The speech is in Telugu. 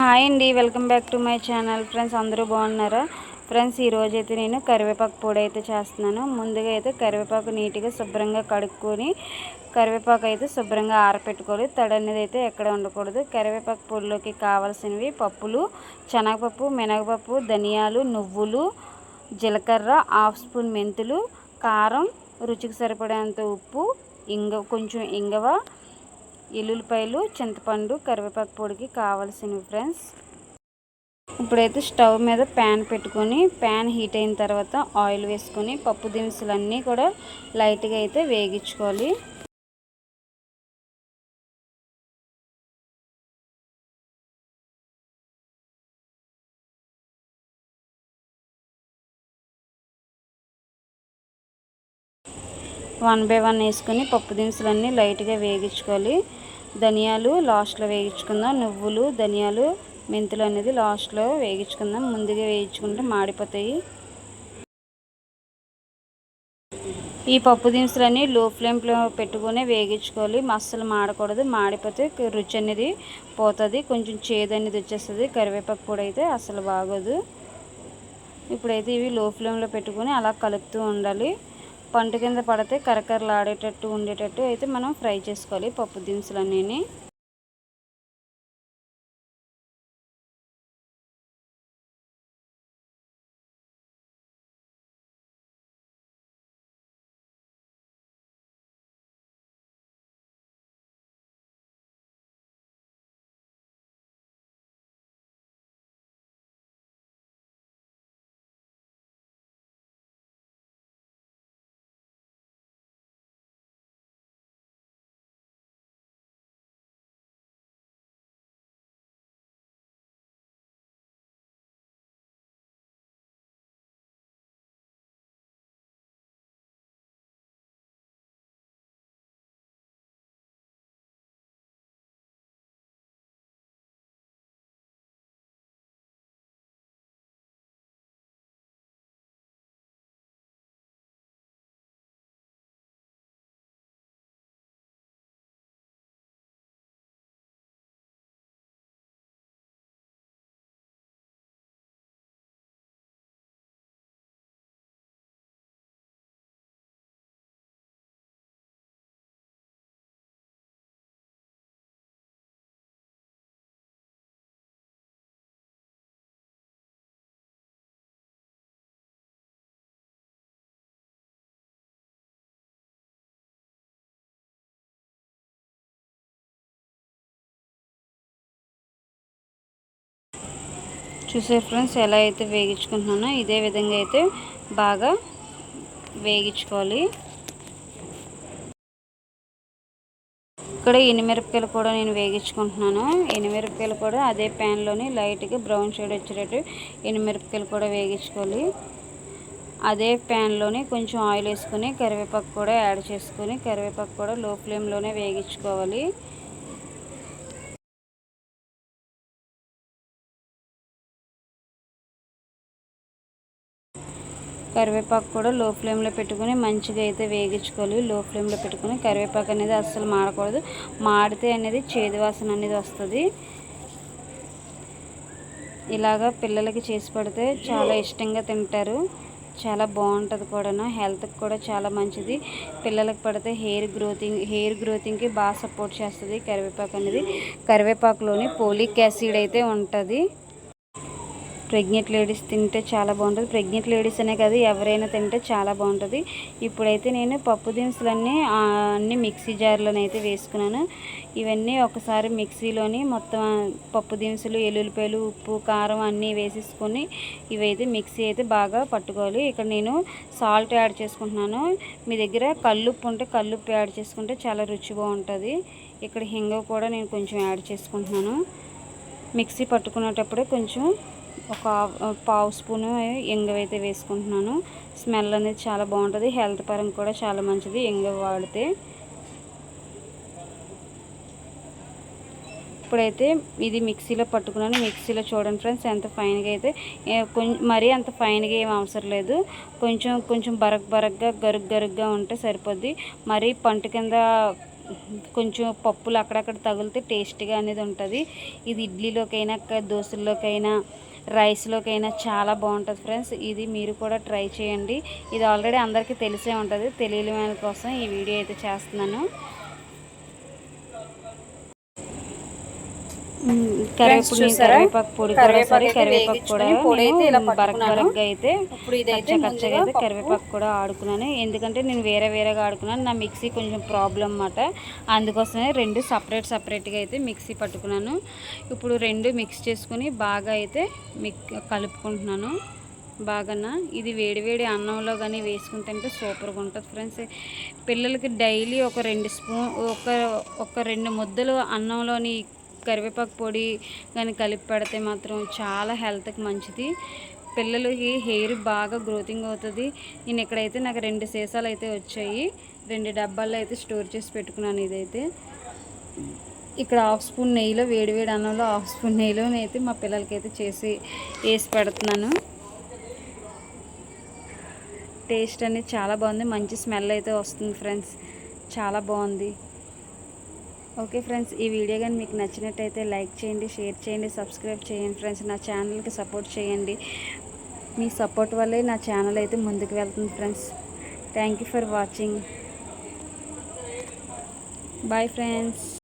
హాయ్ అండి welcome back to my channel. Friends అందరూ బాగున్నారా? ఫ్రెండ్స్ ఈరోజు అయితే నేను కరివేపాకు పొడి అయితే చేస్తున్నాను. ముందుగా అయితే కరివేపాకు నీట్గా శుభ్రంగా కడుక్కొని కరివేపాకు అయితే శుభ్రంగా ఆరపెట్టుకోవాలి. తడి అనేది అయితే ఎక్కడ ఉండకూడదు. కరివేపాకు పొడిలోకి కావాల్సినవి పప్పులు శనగపప్పు మినగపప్పు ధనియాలు నువ్వులు జీలకర్ర హాఫ్ స్పూన్ మెంతులు కారం రుచికి సరిపడేంత ఉప్పు ఇంగ కొంచెం ఇంగవ ఎల్లుల్లిపాయలు చింతపండు కరివేపాకు పొడికి కావాల్సినవి ఫ్రెండ్స్ ఇప్పుడైతే స్టవ్ మీద ప్యాన్ పెట్టుకొని ప్యాన్ హీట్ అయిన తర్వాత ఆయిల్ వేసుకొని పప్పు దినుసులు అన్నీ కూడా లైట్గా అయితే వేగించుకోవాలి. వన్ బై వన్ వేసుకొని పప్పు దినుసులన్నీ లైట్గా వేగించుకోవాలి. ధనియాలు లాస్ట్లో వేయించుకుందాం. నువ్వులు ధనియాలు మెంతులు అనేది లాస్ట్లో వేయించుకుందాం. ముందుగా వేయించుకుంటే మాడిపోతాయి. ఈ పప్పు దినుసులన్నీ లో ఫ్లేమ్లో పెట్టుకుని వేగించుకోవాలి. మస్సలు మాడకూడదు. మాడిపోతే రుచి అనేది పోతుంది. కొంచెం చేదు అనేది వచ్చేస్తుంది. కరివేపాకు కూడా అయితే అసలు బాగోదు. ఇప్పుడైతే ఇవి లో ఫ్లేమ్లో పెట్టుకుని అలా కలుపుతూ ఉండాలి. పంట కింద పడితే కరకరలాడేటట్టు ఉండేటట్టు అయితే మనం ఫ్రై చేసుకోవాలి పప్పు దినుసులు అన్నీ చూసే ఫ్రెండ్స్ ఎలా అయితే వేగించుకుంటున్నానో ఇదే విధంగా అయితే బాగా వేగించుకోవాలి. ఇక్కడ ఎనిమిరపకాయలు కూడా నేను వేగించుకుంటున్నాను. ఎనిమిరపకాయలు కూడా అదే ప్యాన్లోని లైట్గా బ్రౌన్ షేడ్ వచ్చేటట్టు ఎనిమిరపకాయలు కూడా వేగించుకోవాలి. అదే ప్యాన్లోని కొంచెం ఆయిల్ వేసుకొని కరివేపాకు కూడా యాడ్ చేసుకొని కరివేపాకు కూడా లో ఫ్లేమ్లోనే వేగించుకోవాలి. కరివేపాకు కూడా లో ఫ్లేమ్లో పెట్టుకుని మంచిగా అయితే వేగించుకోవాలి. లో ఫ్లేమ్లో పెట్టుకుని కరివేపాకు అనేది అస్సలు మాడకూడదు. మాడితే అనేది చేదు వాసన అనేది వస్తుంది. ఇలాగా పిల్లలకి చేసి పెడితే చాలా ఇష్టంగా తింటారు. చాలా బాగుంటుంది కూడా హెల్త్కి కూడా చాలా మంచిది. పిల్లలకు పడితే హెయిర్ గ్రోతింగ్ హెయిర్ గ్రోతింగ్కి బాగా సపోర్ట్ చేస్తుంది కరివేపాకు అనేది. కరివేపాకులోని పోలిక్ యాసిడ్ అయితే ఉంటుంది. ప్రెగ్నెంట్ లేడీస్ తింటే చాలా బాగుంటుంది. ప్రెగ్నెంట్ లేడీస్ అనే కాదు ఎవరైనా తింటే చాలా బాగుంటుంది. ఇప్పుడైతే నేను పప్పు దినుసులన్నీ అన్ని మిక్సీ జార్లోనే అయితే వేసుకున్నాను. ఇవన్నీ ఒకసారి మిక్సీలోని మొత్తం పప్పు దినుసులు ఎల్లుల్లిపాయలు ఉప్పు కారం అన్నీ వేసేసుకొని ఇవైతే మిక్సీ అయితే బాగా పట్టుకోవాలి. ఇక్కడ నేను సాల్ట్ యాడ్ చేసుకుంటున్నాను. మీ దగ్గర కల్లుప్పు ఉంటే కల్లుప్పు యాడ్ చేసుకుంటే చాలా రుచి బాగుంటుంది ఇక్కడ హింగ కూడా నేను కొంచెం యాడ్ చేసుకుంటున్నాను. మిక్సీ పట్టుకునేటప్పుడే కొంచెం ఒక పావు స్పూను ఎంగవైతే వేసుకుంటున్నాను. స్మెల్ అనేది చాలా బాగుంటుంది. హెల్త్ పరంగా కూడా చాలా మంచిది ఎంగవ వాడితే. ఇప్పుడైతే ఇది మిక్సీలో పట్టుకున్నాను. మిక్సీలో చూడండి ఫ్రెండ్స్ ఎంత ఫైన్గా అయితే కొంచెం మరీ అంత ఫైన్గా ఏం అవసరం లేదు. కొంచెం కొంచెం బరక్ బరక్గా గరుగ్ గరుగ్గా ఉంటే సరిపోద్ది. మరీ పంట కింద కొంచెం పప్పులు అక్కడక్కడ తగిలితే టేస్ట్గా అనేది ఉంటుంది. ఇది ఇడ్లీలోకైనా దోశల్లోకైనా రైస్లోకైనా చాలా బాగుంటుంది ఫ్రెండ్స్. ఇది మీరు కూడా ట్రై చేయండి. ఇది ఆల్రెడీ అందరికీ తెలిసే ఉంటుంది. తెలియని వాళ్ళ కోసం ఈ వీడియో అయితే చేస్తున్నాను మ్మ్, కరివేపు నేను చూసారా? కరివేపాకు పొడి కూడా కరివేపాకు కరివేపాకు కూడా బరక్. బరక్గా అయితే కచ్చా కచ్చగా అయితే. కరివేపాకు కూడా ఆడుకున్నాను. ఎందుకంటే నేను వేరే వేరేగా ఆడుకున్నాను. నా మిక్సీ కొంచెం ప్రాబ్లం అన్నమాట. అందుకోసమే రెండు సపరేట్ సపరేట్గా అయితే మిక్సీ పట్టుకున్నాను. ఇప్పుడు రెండు మిక్స్ చేసుకుని బాగా అయితే మిక్ కలుపుకుంటున్నాను. బాగా ఇది వేడివేడి అన్నంలో కానీ వేసుకుని తింటే సూపర్గా ఉంటుంది ఫ్రెండ్స్. పిల్లలకి డైలీ ఒక రెండు స్పూన్ ఒక ఒక రెండు ముద్దలు అన్నంలోని కరివేపాకు పొడి కానీ కలిపి పెడితే మాత్రం చాలా హెల్త్కి మంచిది. పిల్లలకి హెయిర్ బాగా గ్రోతింగ్ అవుతుంది. నేను ఇక్కడైతే నాకు రెండు సీసాలు అయితే వచ్చాయి. రెండు డబ్బాల్లో అయితే స్టోర్ చేసి పెట్టుకున్నాను ఇదైతే. ఇక్కడ హాఫ్ స్పూన్ నెయ్యిలో వేడివేడి అన్నంలో హాఫ్ స్పూన్ నెయ్యిలో అయితే మా పిల్లలకి అయితే చేసి వేసి పెడుతున్నాను. టేస్ట్ అనేది చాలా బాగుంది. మంచి స్మెల్ అయితే వస్తుంది ఫ్రెండ్స్. చాలా బాగుంది. ఓకే ఫ్రెండ్స్ ఈ వీడియో కానీ మీకు నచ్చినట్టయితే లైక్ చేయండి షేర్ చేయండి సబ్స్క్రైబ్ చేయండి ఫ్రెండ్స్. నా ఛానల్కి సపోర్ట్ చేయండి. మీ సపోర్ట్ వల్లే నా ఛానల్ అయితే ముందుకు వెళ్తుంది friends. Thank you for watching. Bye friends.